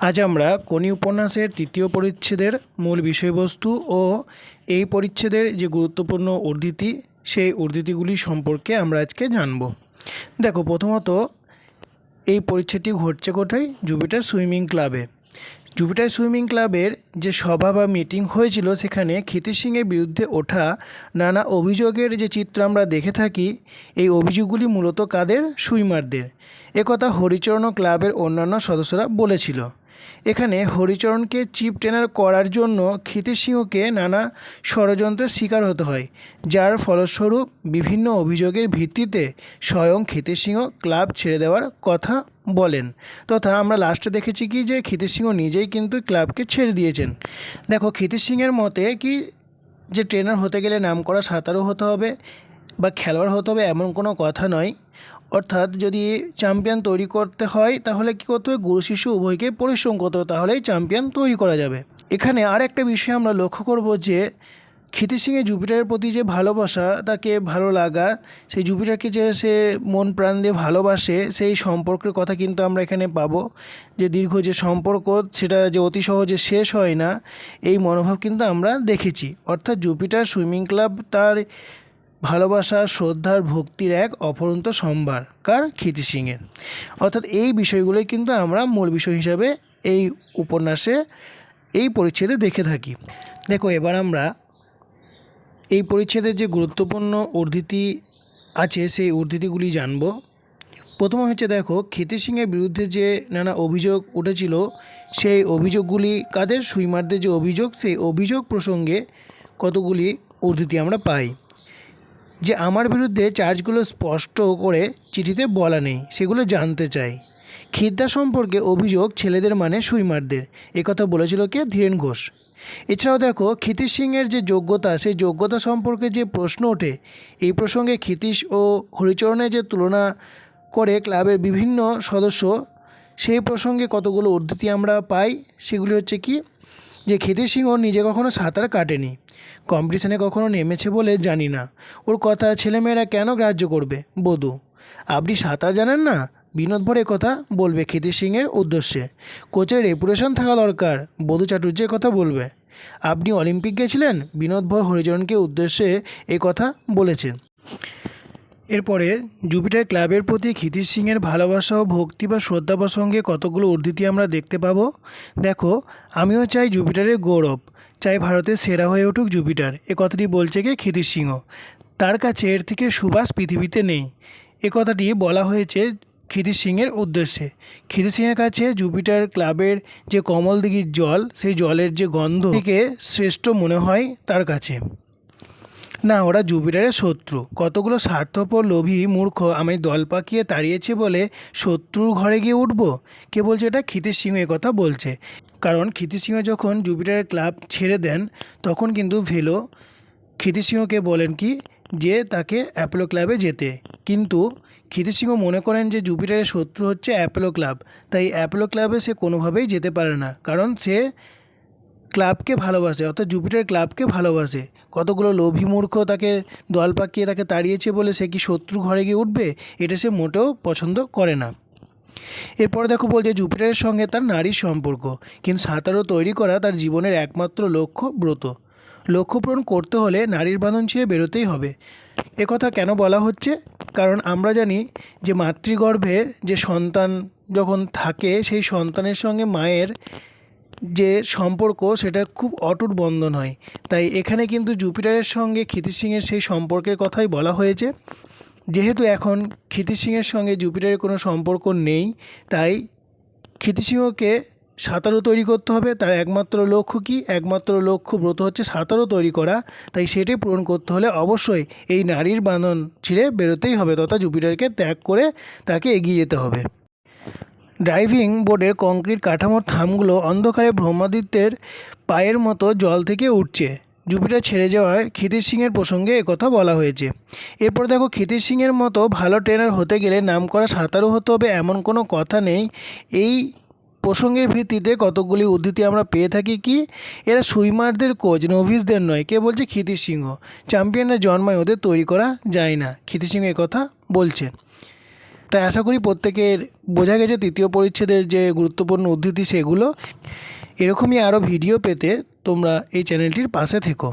আজ আমরা কোনি উপন্যাসের তৃতীয় পরিচ্ছেদের মূল বিষয়বস্তু ও এই পরিচ্ছেদের যে গুরুত্বপূর্ণ উদ্ধৃতি, সেই উদ্ধৃতিগুলি সম্পর্কে আমরা আজকে জানব। দেখো, প্রথমত, এই পরিচ্ছেদটি ঘটছে কোথায়? জুপিটার সুইমিং ক্লাবে। জুপিটার সুইমিং ক্লাবের যে সভা বা মিটিং হয়েছিল, সেখানে ক্ষিতির সিংয়ের বিরুদ্ধে ওঠা নানা অভিযোগের যে চিত্র আমরা দেখে থাকি, এই অভিযোগগুলি মূলত কাদের? সুইমারদের। একথা হরিচরণ ক্লাবের অন্যান্য সদস্যরা বলেছিল। এখানে হরিচরণকে চিপ ট্রেনার করার জন্য ক্ষিতির সিংহকে নানা ষড়যন্ত্রের শিকার হতে হয়, যার ফলস্বরূপ বিভিন্ন অভিযোগের ভিত্তিতে স্বয়ং ক্ষিতির সিংহ ক্লাব ছেড়ে দেওয়ার কথা বলেন। তথা আমরা লাস্টে দেখেছি কি যে ক্ষিতির সিংহ নিজেই কিন্তু ক্লাবকে ছেড়ে দিয়েছেন। দেখো ক্ষিতির সিংয়ের মতে কি যে ট্রেনার হতে গেলে নাম করা সাঁতারু হতে হবে বা খেলোয়াড় হতে হবে এমন কোনো কথা নয়। অর্থাৎ যদি চ্যাম্পিয়ন তৈরি করতে হয়, তাহলে কী করতে হবে? গুরু শিষ্য উভয়কে পরিশ্রম করতে হবে, তাহলেই চ্যাম্পিয়ন তৈরি করা যাবে। এখানে আর একটা বিষয় আমরা লক্ষ্য করব যে ক্ষিতির সিংয়ের জুপিটারের প্রতি যে ভালোবাসা, তাকে ভালো লাগা, সেই জুপিটারকে যে সে মন প্রাণ দিয়ে ভালোবাসে, সেই সম্পর্কের কথা কিন্তু আমরা এখানে পাবো। যে দীর্ঘ যে সম্পর্ক, সেটা যে অতি সহজে শেষ হয় না, এই মনোভাব কিন্তু আমরা দেখেছি। অর্থাৎ জুপিটার সুইমিং ক্লাব তার ভালোবাসা, শ্রদ্ধার ভক্তির এক অপরন্ত সম্ভার, কার? ক্ষিতি সিংয়ের। অর্থাৎ এই বিষয়গুলোই কিন্তু আমরা মূল বিষয় হিসাবে এই উপন্যাসে এই পরিচ্ছেদে দেখে থাকি। দেখো, এবার আমরা এই পরিচ্ছেদের যে গুরুত্বপূর্ণ উদ্ধৃতি আছে, সেই উদ্ধৃতিগুলি জানব। প্রথম হচ্ছে, দেখো, ক্ষিতি সিংয়ের বিরুদ্ধে যে নানা অভিযোগ উঠেছিল, সেই অভিযোগগুলি কাদের? সুইমারদের যে অভিযোগ, সেই অভিযোগ প্রসঙ্গে কতগুলি উদ্ধৃতি আমরা পাই? যে আমার বিরুদ্ধে চার্জগুলো স্পষ্ট করে চিঠিতে বলা নেই, সেগুলো জানতে চাই। খিদ্দা সম্পর্কে অভিযোগ ছেলেদের মানে সুইমারদের একথা বলেছিল কে? ধীরেন ঘোষ। এছাড়াও দেখো, ক্ষিতীশ সিংয়ের যে যোগ্যতা, সেই যোগ্যতা সম্পর্কে যে প্রশ্ন ওঠে, এই প্রসঙ্গে ক্ষিতীশ ও হরিচরণের যে তুলনা করে ক্লাবের বিভিন্ন সদস্য, সেই প্রসঙ্গে কতগুলো উদ্ধৃতি আমরা পাই? সেগুলি হচ্ছে কি? যে ক্ষিতীশ সিংহ নিজে কখনো সাঁতার কাটেনি, কম্পিটিশানে কখনো নেমেছে বলে জানি না। ওর কথা ছেলেমেয়েরা কেন গ্রাহ্য করবে? বধূ, আপনি সাঁতার জানেন না? বিনোদ ভর কথা বলবে ক্ষিতির সিংয়ের উদ্দেশ্যে। কোচের রেপুটেশন থাকা দরকার, বধূ চাটুর্যের কথা বলবে। আপনি অলিম্পিক গেছিলেন? বিনোদ ভর হরিজনকে উদ্দেশ্যে এ কথা বলেছেন। এরপরে জুপিটার ক্লাবের প্রতি ক্ষিতির সিংয়ের ভালোবাসা ও ভক্তি বা শ্রদ্ধা প্রসঙ্গে কতগুলো উদ্ধৃতি আমরা দেখতে পাবো? দেখো, আমিও চাই জুপিটারের গৌরব, চাই ভারতের সেরা হয়ে উঠুক জুপিটার এ কথাটি বলছে কে ক্ষিতির সিংহ? তার কাছে এর থেকে সুবাস পৃথিবীতে নেই। এ কথাটি বলা হয়েছে ক্ষিতির সিংয়ের উদ্দেশ্যে। ক্ষিতির সিংয়ের কাছে জুপিটার ক্লাবের যে কমল দিঘির জল, সেই জলের যে গন্ধ থেকে শ্রেষ্ঠ মনে হয় তার কাছে। না, ওরা জুপিটারের শত্রু। কতগুলো স্বার্থপর লোভী মূর্খ আমি দল পাকিয়ে তাড়িয়েছে বলে শত্রুর ঘরে গিয়ে উঠবো? কে বলছে এটা? ক্ষিতির সিংহ কথা বলছে। কারণ ক্ষিতির সিংহ যখন জুপিটারের ক্লাব ছেড়ে দেন, তখন কিন্তু ভেলো ক্ষিতির সিংহকে বলেন কি, যে তাকে অ্যাপোলো ক্লাবে যেতে। কিন্তু ক্ষিতির সিংহ মনে করেন যে জুপিটারের শত্রু হচ্ছে অ্যাপোলো ক্লাব। তাই অ্যাপোলো ক্লাবে সে কোনোভাবেই যেতে পারে না। কারণ সে ক্লাবকে ভালোবাসে, অর্থাৎ জুপিটার ক্লাবকে ভালোবাসে। কতগুলো লোভী মূর্খ তাকে দল পাকিয়ে তাকে তাড়িয়েছে বলে সে কি শত্রু ঘরে গিয়ে উঠবে? এটা সে মোটেও পছন্দ করে না। এরপর দেখো বলছে জুপিটারের সঙ্গে তার নারীর সম্পর্ক, কিন্তু সাঁতারও তৈরি করা তার জীবনের একমাত্র লক্ষ্য ব্রত। লক্ষ্য পূরণ করতে হলে নারীর বাঁধন ছেড়ে বেরোতেই হবে। কথা কেন বলা হচ্ছে? কারণ আমরা জানি যে মাতৃগর্ভে যে সন্তান যখন থাকে, সেই সন্তানের সঙ্গে মায়ের যে সম্পর্ক সেটা খুব অটুট বন্ধন হয়। তাই এখানে কিন্তু জুপিটারের সঙ্গে ক্ষিতির সিংয়ের সেই সম্পর্কের কথাই বলা হয়েছে। যেহেতু এখন ক্ষিতির সিংয়ের সঙ্গে জুপিটারের কোনো সম্পর্ক নেই, তাই ক্ষিতির সিংহকে সাঁতারও তৈরি করতে হবে। তার একমাত্র লক্ষ্য কি? একমাত্র লক্ষ্য ব্রত হচ্ছে সাঁতারও তৈরি করা। তাই সেটি পূরণ করতে হলে অবশ্যই এই নারীর বাঁধন ছিঁড়ে বেরোতেই হবে, তথা জুপিটারকে ত্যাগ করে তাকে এগিয়ে যেতে হবে। ড্রাইভিং বোর্ডের কংক্রিট কাঠামোর থামগুলো অন্ধকারে ব্রহ্মাদিত্যের পায়ের মতো জল থেকে উঠছে। জুপিটার ছেড়ে যাওয়ার ক্ষিতির সিংয়ের প্রসঙ্গে একথা বলা হয়েছে। এরপর দেখো ক্ষিতির সিংয়ের মতো ভালো ট্রেনার হতে গেলে নাম করা সাঁতারু হতে হবে এমন কোনো কথা নেই। এই প্রসঙ্গের ভিত্তিতে কতগুলি উদ্ধৃতি আমরা পেয়ে থাকি কি? এরা সুইমারদের কোচ, নভিসদের নয়, কে বলছে ক্ষিতির সিংহ। চ্যাম্পিয়নের জন্মায় ওদের তৈরি করা যায় না। ক্ষিতির সিংহ কথা বলছে। তাই আশা করি প্রত্যেকের বোঝা গেছে তৃতীয় পরিচ্ছেদের যে গুরুত্বপূর্ণ উদ্ধৃতি সেগুলো। এরকমই আরও ভিডিও পেতে তোমরা এই চ্যানেলটির পাশে থেকো।